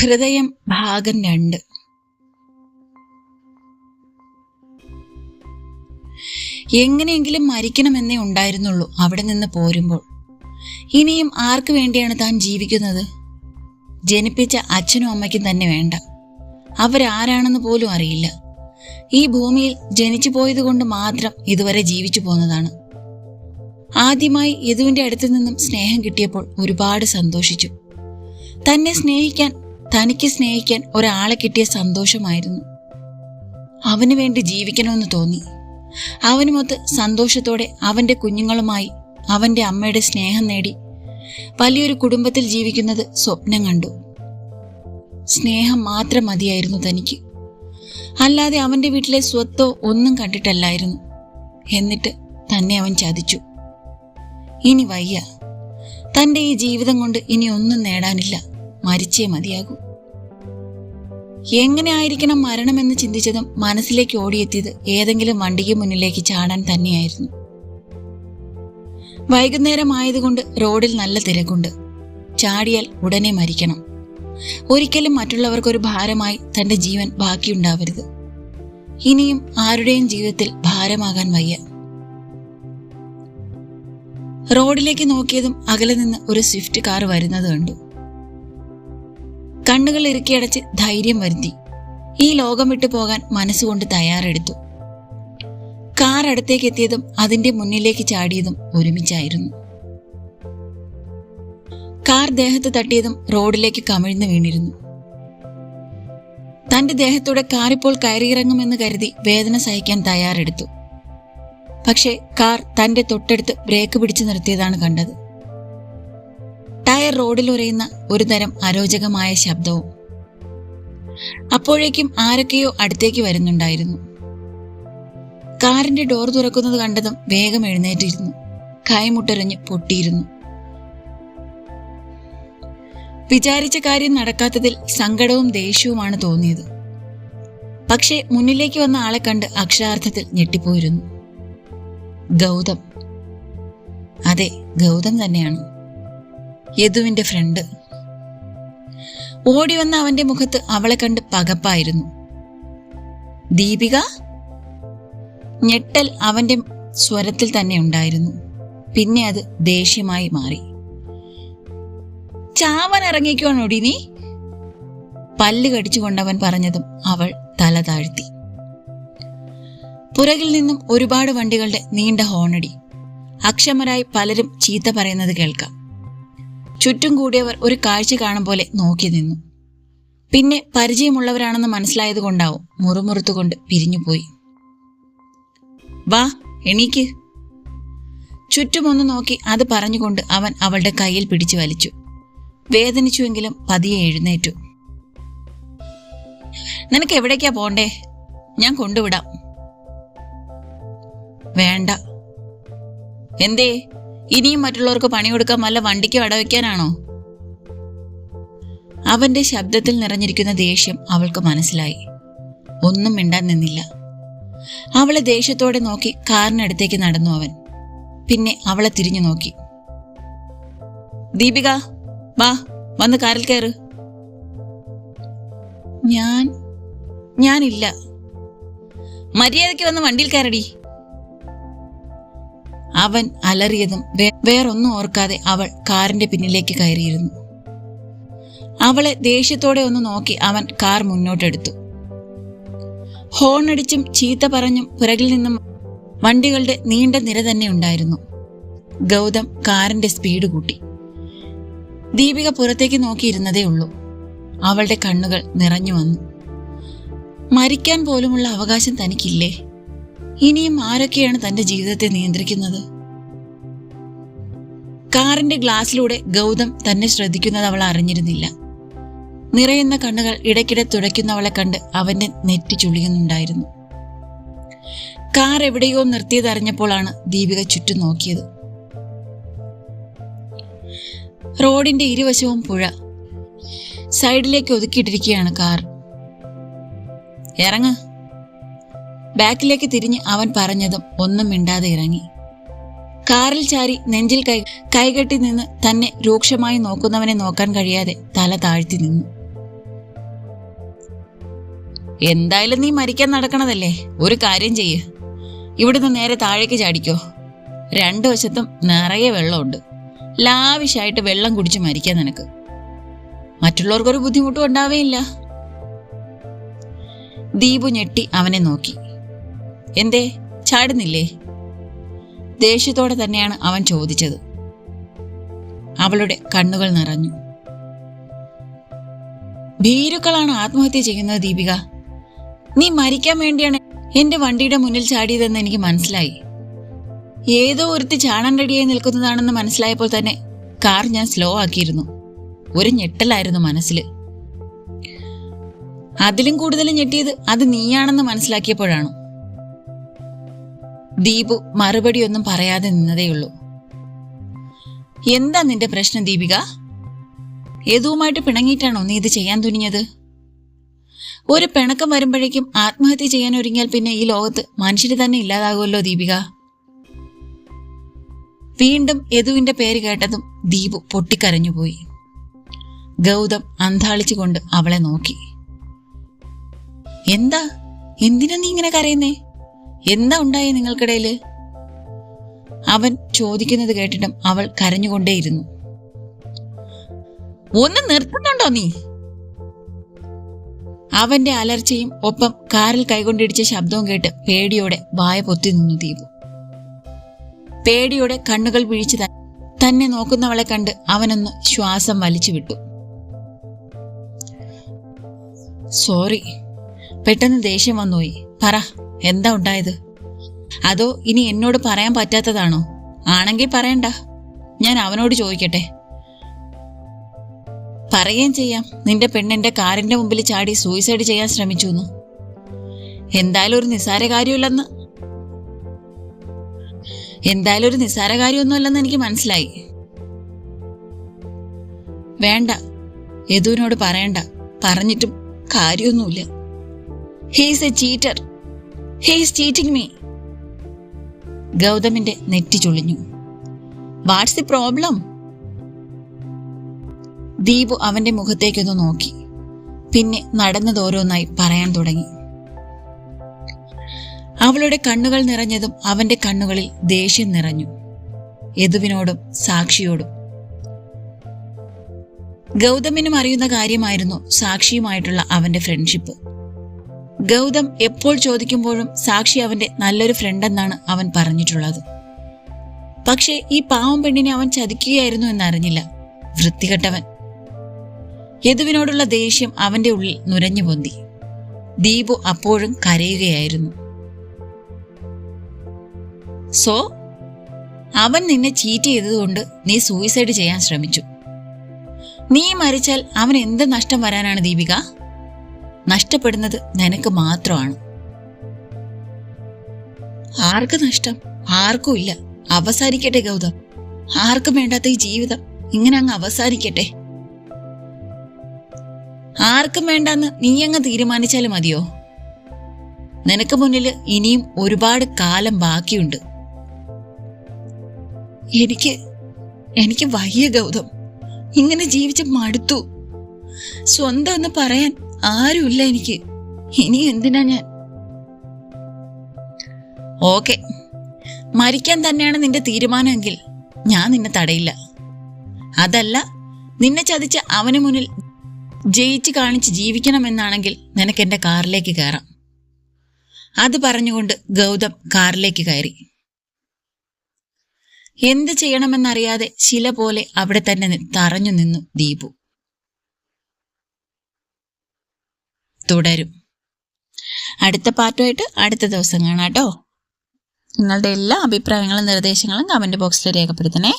ഹൃദയം ഭാഗം രണ്ട്. എങ്ങനെയെങ്കിലും മരിക്കണമെന്നേ ഉണ്ടായിരുന്നുള്ളൂ അവിടെ നിന്ന് പോരുമ്പോൾ. ഇനിയും ആർക്കു വേണ്ടിയാണ് താൻ ജീവിക്കുന്നത്? ജനിപ്പിച്ച അച്ഛനും അമ്മയ്ക്കും തന്നെ വേണ്ട. അവരാരാണെന്ന് പോലും അറിയില്ല. ഈ ഭൂമിയിൽ ജനിച്ചു പോയതുകൊണ്ട് മാത്രം ഇതുവരെ ജീവിച്ചു പോന്നതാണ്. ആദ്യമായി യദുവിന്റെ അടുത്തു നിന്നും സ്നേഹം കിട്ടിയപ്പോൾ ഒരുപാട് സന്തോഷിച്ചു. തന്നെ സ്നേഹിക്കാൻ തനിക്ക് സ്നേഹിക്കാൻ ഒരാളെ കിട്ടിയ സന്തോഷമായിരുന്നു. അവന് വേണ്ടി ജീവിക്കണമെന്ന് തോന്നി. അവനുമൊത്ത് സന്തോഷത്തോടെ അവന്റെ കുഞ്ഞുങ്ങളുമായി അവന്റെ അമ്മയുടെ സ്നേഹം നേടി വലിയൊരു കുടുംബത്തിൽ ജീവിക്കുന്നത് സ്വപ്നം കണ്ടു. സ്നേഹം മാത്രം മതിയായിരുന്നു തനിക്ക്. അല്ലാതെ അവന്റെ വീട്ടിലെ സ്വത്തോ ഒന്നും കണ്ടിട്ടല്ലായിരുന്നു. എന്നിട്ട് തന്നെ അവൻ ചതിച്ചു. ഇനി വയ്യ. തന്റെ ഈ ജീവിതം കൊണ്ട് ഇനി ഒന്നും നേടാനില്ല. മരിച്ചേ മതിയാകൂ. എങ്ങനെ ആയിരിക്കണം മരണമെന്ന് ചിന്തിച്ചതും മനസ്സിലേക്ക് ഓടിയെത്തിയത് ഏതെങ്കിലും വണ്ടിക്ക് മുന്നിലേക്ക് ചാടാൻ തന്നെയായിരുന്നു. വൈകുന്നേരം ആയതുകൊണ്ട് റോഡിൽ നല്ല തിരക്കുണ്ട്. ചാടിയാൽ ഉടനെ മരിക്കണം. ഒരിക്കലും മറ്റുള്ളവർക്കൊരു ഭാരമായി തന്റെ ജീവൻ ബാക്കിയുണ്ടാവരുത്. ഇനിയും ആരുടെയും ജീവിതത്തിൽ ഭാരമാകാൻ വയ്യ. റോഡിലേക്ക് നോക്കിയതും അകലെ നിന്ന് ഒരു സ്വിഫ്റ്റ് കാർ വരുന്നത് കണ്ടു. കണ്ണുകൾ ഇറുക്കിയടച്ച് ധൈര്യം വരുത്തി. ഈ ലോകം വിട്ടു പോകാൻ മനസ്സുകൊണ്ട് തയ്യാറെടുത്തു. കാർ അടുത്തേക്ക് എത്തിയതും അതിന്റെ മുന്നിലേക്ക് ചാടിയതും ഒരുമിച്ചായിരുന്നു. കാർ ദേഹത്ത് തട്ടിയതും റോഡിലേക്ക് കമിഴ്ന്നു വീണിരുന്നു. തന്റെ ദേഹത്തൂടെ കാറിപ്പോൾ കയറിയിറങ്ങുമെന്ന് കരുതി വേദന സഹിക്കാൻ തയ്യാറെടുത്തു. പക്ഷേ കാർ തന്റെ തൊട്ടടുത്ത് ബ്രേക്ക് പിടിച്ചു നിർത്തിയതാണ് കണ്ടത്. ടയർ റോഡിൽ ഉരയുന്ന ഒരു തരം അരോചകമായ ശബ്ദവും. അപ്പോഴേക്കും ആരൊക്കെയോ അടുത്തേക്ക് വരുന്നുണ്ടായിരുന്നു. കാറിന്റെ ഡോർ തുറക്കുന്നത് കണ്ടതും വേഗം എഴുന്നേറ്റിരുന്നു. കൈമുട്ടെറിഞ്ഞ് പൊട്ടിയിരുന്നു. വിചാരിച്ച കാര്യം നടക്കാത്തതിൽ സങ്കടവും ദേഷ്യവുമാണ് തോന്നിയത്. പക്ഷേ മുന്നിലേക്ക് വന്ന ആളെ കണ്ട് അക്ഷരാർത്ഥത്തിൽ ഞെട്ടിപ്പോയിരുന്നു. ഗൗതം. അതെ ഗൗതം തന്നെയാണ്. യദുവിന്റെ ഫ്രണ്ട്. ഓടി വന്ന അവന്റെ മുഖത്ത് അവളെ കണ്ട് പകപ്പായിരുന്നു. ദീപിക? ഞെട്ടൽ അവന്റെ സ്വരത്തിൽ തന്നെ ഉണ്ടായിരുന്നു. പിന്നെ അത് ദേഷ്യമായി മാറി. ചാവൻ ഇറങ്ങിക്കുവാണോടി നീ? പല്ല് കടിച്ചുകൊണ്ടവൻ പറഞ്ഞതും അവൾ തല താഴ്ത്തി. പുറകിൽ നിന്നും ഒരുപാട് വണ്ടികളുടെ നീണ്ട ഹോണടി. അക്ഷമരായി പലരും ചീത്ത പറയുന്നത് കേൾക്കാം. ചുറ്റും കൂടിയവർ ഒരു കാഴ്ച കാണും പോലെ നോക്കി നിന്നു. പിന്നെ പരിചയമുള്ളവരാണെന്ന് മനസ്സിലായതുകൊണ്ടാവും മുറുമുറുത്തുകൊണ്ട് പിരിഞ്ഞുപോയി വാ എണീക്ക്. ചുറ്റുമൊന്ന് നോക്കി അത് പറഞ്ഞുകൊണ്ട് അവൻ അവളുടെ കയ്യിൽ പിടിച്ചു വലിച്ചു. വേദനിച്ചുവെങ്കിലും പതിയെ എഴുന്നേറ്റു. നിനക്ക് എവിടേക്കാ പോണ്ടേ? ഞാൻ കൊണ്ടുവിടാം. വേണ്ട. എന്തേ? ഇനിയും മറ്റുള്ളവർക്ക് പണി കൊടുക്കാൻ വല്ല വണ്ടിക്ക് വടവയ്ക്കാനാണോ അവന്റെ ശബ്ദത്തിൽ നിറഞ്ഞിരിക്കുന്ന ദേഷ്യം അവൾക്ക് മനസ്സിലായി. ഒന്നും മിണ്ടാൻ നിന്നില്ല. അവളെ ദേഷ്യത്തോടെ നോക്കി കാറിനടുത്തേക്ക് നടന്നു അവൻ. പിന്നെ അവളെ തിരിഞ്ഞു നോക്കി. ദീപിക വാ വന്ന് കാറിൽ കയറ്. ഞാൻ ഞാനില്ല. മര്യാദയ്ക്ക് വന്ന് വണ്ടിയിൽ കയറടി. അവൻ അലറിയതും വേറൊന്നും ഓർക്കാതെ അവൾ കാറിന്റെ പിന്നിലേക്ക് കയറിയിരുന്നു. അവളെ ദേഷ്യത്തോടെ ഒന്ന് നോക്കി അവൻ കാർ മുന്നോട്ടെടുത്തു. ഹോണടിച്ചും ചീത്ത പറഞ്ഞും പുറകിൽ നിന്നും വണ്ടികളുടെ നീണ്ട നിര തന്നെ ഉണ്ടായിരുന്നു. ഗൗതം കാറിന്റെ സ്പീഡ് കൂട്ടി. ദീപിക പുറത്തേക്ക് നോക്കിയിരുന്നതേ ഉള്ളൂ. അവളുടെ കണ്ണുകൾ നിറഞ്ഞു വന്നു. മരിക്കാൻ പോലുമുള്ള അവകാശം തനിക്കില്ലേ? ഇനിയും ആരൊക്കെയാണ് തന്റെ ജീവിതത്തെ നിയന്ത്രിക്കുന്നത്? കാറിന്റെ ഗ്ലാസ്സിലൂടെ ഗൗതം തന്നെ ശ്രദ്ധിക്കുന്നത് അവൾ അറിഞ്ഞിരുന്നില്ല. നിറയുന്ന കണ്ണുകൾ ഇടയ്ക്കിടെ തുടയ്ക്കുന്നവളെ കണ്ട് അവന്റെ നെറ്റി ചുളിയുന്നുണ്ടായിരുന്നു. കാർ എവിടെയോ നിർത്തിയതറിഞ്ഞപ്പോഴാണ് ദീപിക ചുറ്റും നോക്കിയത്. റോഡിന്റെ ഇരുവശവും പുഴ. സൈഡിലേക്ക് ഒതുക്കിയിട്ടിരിക്കുകയാണ് കാർ. ഇറങ്ങ. ബാക്കിലേക്ക് തിരിഞ്ഞ് അവൻ പറഞ്ഞതും ഒന്നും മിണ്ടാതെ ഇറങ്ങി. കാറിൽ ചാരി നെഞ്ചിൽ കൈ കൈകെട്ടി നിന്ന് തന്നെ രൂക്ഷമായി നോക്കുന്നവനെ നോക്കാൻ കഴിയാതെ തല താഴ്ത്തി നിന്നു. എന്തായാലും നീ മരിക്കാൻ നടക്കണതല്ലേ? ഒരു കാര്യം ചെയ്യ്. ഇവിടുന്ന് നേരെ താഴേക്ക് ചാടിക്കോ. രണ്ടു വശത്തും നിറയെ വെള്ളമുണ്ട്. ലാവിഷായിട്ട് വെള്ളം കുടിച്ച് മരിക്കാൻ നിനക്ക്. മറ്റുള്ളവർക്കൊരു ബുദ്ധിമുട്ടും ഉണ്ടാവേയില്ല. ദീപു ഞെട്ടി അവനെ നോക്കി. എന്തേ? ചാടുന്നില്ലേ? ദേഷ്യത്തോടെ തന്നെയാണ് അവൻ ചോദിച്ചത്. അവളുടെ കണ്ണുകൾ നിറഞ്ഞു. ഭീരുക്കളാണ് ആത്മഹത്യ ചെയ്യുന്നത് ദീപിക. നീ മരിക്കാൻ വേണ്ടിയാണ് എന്റെ വണ്ടിയുടെ മുന്നിൽ ചാടിയതെന്ന് എനിക്ക് മനസ്സിലായി. ഏതോ ഒരുത്തി ചാണൻ റെഡിയായി നിൽക്കുന്നതാണെന്ന് മനസ്സിലായപ്പോൾ തന്നെ കാർ ഞാൻ സ്ലോ ആക്കിയിരുന്നു. ഒരു ഞെട്ടലായിരുന്നു മനസ്സിൽ. അതിലും കൂടുതൽ ഞെട്ടിയത് അത് നീയാണെന്ന് മനസ്സിലാക്കിയപ്പോഴാണ്. ദീപു മറുപടിയൊന്നും പറയാതെ നിന്നതേയുള്ളൂ. എന്താ നിന്റെ പ്രശ്നം ദീപിക? ഏതുവുമായിട്ട് പിണങ്ങിയിട്ടാണോ നീ ഇത് ചെയ്യാൻ തുനിഞ്ഞത്? ഒരു പിണക്കം വരുമ്പോഴേക്കും ആത്മഹത്യ ചെയ്യാൻ ഒരുങ്ങിയാൽ പിന്നെ ഈ ലോകത്ത് മനുഷ്യര് തന്നെ ഇല്ലാതാകുമല്ലോ ദീപിക. വീണ്ടും യദുവിന്റെ പേര് കേട്ടതും ദീപു പൊട്ടിക്കരഞ്ഞുപോയി ഗൗതം അന്താളിച്ചുകൊണ്ട് അവളെ നോക്കി. എന്താ? എന്തിനാ നീ ഇങ്ങനെ കരയുന്നേ? എന്താ ഉണ്ടായി നിങ്ങൾക്കിടയിൽ അവൻ ചോദിക്കുന്നത് കേട്ടിട്ടും അവൾ കരഞ്ഞുകൊണ്ടേയിരുന്നു. ഒന്ന് നിർത്തുന്നുണ്ടോ നീ? അവന്റെ അലർച്ചയും ഒപ്പം കാറിൽ കൈകൊണ്ടിടിച്ച ശബ്ദവും കേട്ട് പേടിയോടെ വായ പൊത്തി നിന്നു ദീപു. പേടിയോടെ കണ്ണുകൾ വീഴ്ച തന്നെ നോക്കുന്നവളെ കണ്ട് അവനൊന്ന് ശ്വാസം വലിച്ചു വിട്ടു. സോറി പെട്ടെന്ന് ദേഷ്യം വന്നുപോയി. പറ. എന്താ ഉണ്ടായത്? അതോ ഇനി എന്നോട് പറയാൻ പറ്റാത്തതാണോ? ആണെങ്കിൽ പറയണ്ട. ഞാൻ അവനോട് ചോദിക്കട്ടെ. പറയുകയും ചെയ്യാം. നിന്റെ പെണ്ണിന്റെ കാറിന്റെ മുമ്പിൽ ചാടി സൂയിസൈഡ് ചെയ്യാൻ ശ്രമിച്ചു എന്ന് എന്തായാലും ഒരു നിസ്സാര കാര്യമില്ലെന്ന്. എന്തായാലും ഒരു നിസ്സാര കാര്യമൊന്നുമല്ലെന്ന് എനിക്ക് മനസ്സിലായി. വേണ്ട. യദുവിനോട് പറയണ്ട. പറഞ്ഞിട്ടും കാര്യമൊന്നുമില്ല. ഹീസ് എ ചീറ്റർ ഗൗതമിന്റെ നെറ്റി ചുളിഞ്ഞു. വാട്ട്സ് ദി പ്രോബ്ലം ദീപു അവന്റെ മുഖത്തേക്കൊന്ന് നോക്കി. പിന്നെ നടന്നതോരോന്നായി പറയാൻ തുടങ്ങി. അവളുടെ കണ്ണുകൾ നിറഞ്ഞതും അവന്റെ കണ്ണുകളിൽ ദേഷ്യം നിറഞ്ഞു. യദുവിനോടും സാക്ഷിയോടും. ഗൗതമിനും അറിയുന്ന കാര്യമായിരുന്നു സാക്ഷിയുമായിട്ടുള്ള അവന്റെ ഫ്രണ്ട്ഷിപ്പ് ഗൗതം എപ്പോൾ ചോദിക്കുമ്പോഴും സാക്ഷി അവന്റെ നല്ലൊരു ഫ്രണ്ടെന്നാണ് അവൻ പറഞ്ഞിട്ടുള്ളത്. പക്ഷേ ഈ പാവം പെണ്ണിനെ അവൻ ചതിക്കുകയായിരുന്നു എന്നറിഞ്ഞില്ല. വൃത്തികെട്ടവൻ. യദുവിനോടുള്ള ദേഷ്യം അവന്റെ ഉള്ളിൽ നുരഞ്ഞു പൊന്തി. ദീപു അപ്പോഴും കരയുകയായിരുന്നു. സോ അവൻ നിന്നെ ചീറ്റ് ചെയ്തതുകൊണ്ട് നീ സൂയിസൈഡ് ചെയ്യാൻ ശ്രമിച്ചു. നീ മരിച്ചാൽ അവൻ എന്ത് നഷ്ടം വരാനാണ് ദീപിക? നഷ്ടപ്പെടുന്നത് നിനക്ക് മാത്രമാണ്. ആർക്ക് നഷ്ടം? ആർക്കും ഇല്ല. അവസാനിക്കട്ടെ ഗൗതം. ആർക്കും വേണ്ടാത്ത ഈ ജീവിതം. ഇങ്ങനെ അങ്ങ് അവസാനിക്കട്ടെ. ആർക്കും വേണ്ടെന്ന് നീ അങ്ങ് തീരുമാനിച്ചാലും മതിയോ? നിനക്ക് മുന്നിൽ ഇനിയും ഒരുപാട് കാലം ബാക്കിയുണ്ട്. എനിക്ക് എനിക്ക് വയ്യ ഗൗതം. ഇങ്ങനെ ജീവിച്ച് മടുത്തു. സ്വന്തം എന്ന് പറയാൻ ആരുമില്ല എനിക്ക്. ഇനി എന്തിനാ ഞാൻ? ഓക്കെ. മരിക്കാൻ തന്നെയാണ് നിന്റെ തീരുമാനമെങ്കിൽ ഞാൻ നിന്നെ തടയില്ല. അതല്ല നിന്നെ ചതിച്ച അവന് മുന്നിൽ ജയിച്ച് കാണിച്ച് ജീവിക്കണമെന്നാണെങ്കിൽ നിനക്ക് എന്റെ കാറിലേക്ക് കയറാം. അത് പറഞ്ഞുകൊണ്ട് ഗൗതം കാറിലേക്ക് കയറി. എന്ത് ചെയ്യണമെന്നറിയാതെ ശില പോലെ അവിടെ തന്നെ തറഞ്ഞു നിന്നു ദീപു. തുടരും. അടുത്ത പാർട്ടുമായിട്ട് അടുത്ത ദിവസം കാണാം കേട്ടോ. നിങ്ങളുടെ എല്ലാ അഭിപ്രായങ്ങളും നിർദ്ദേശങ്ങളും കമന്റ് ബോക്സിൽ രേഖപ്പെടുത്തണേ.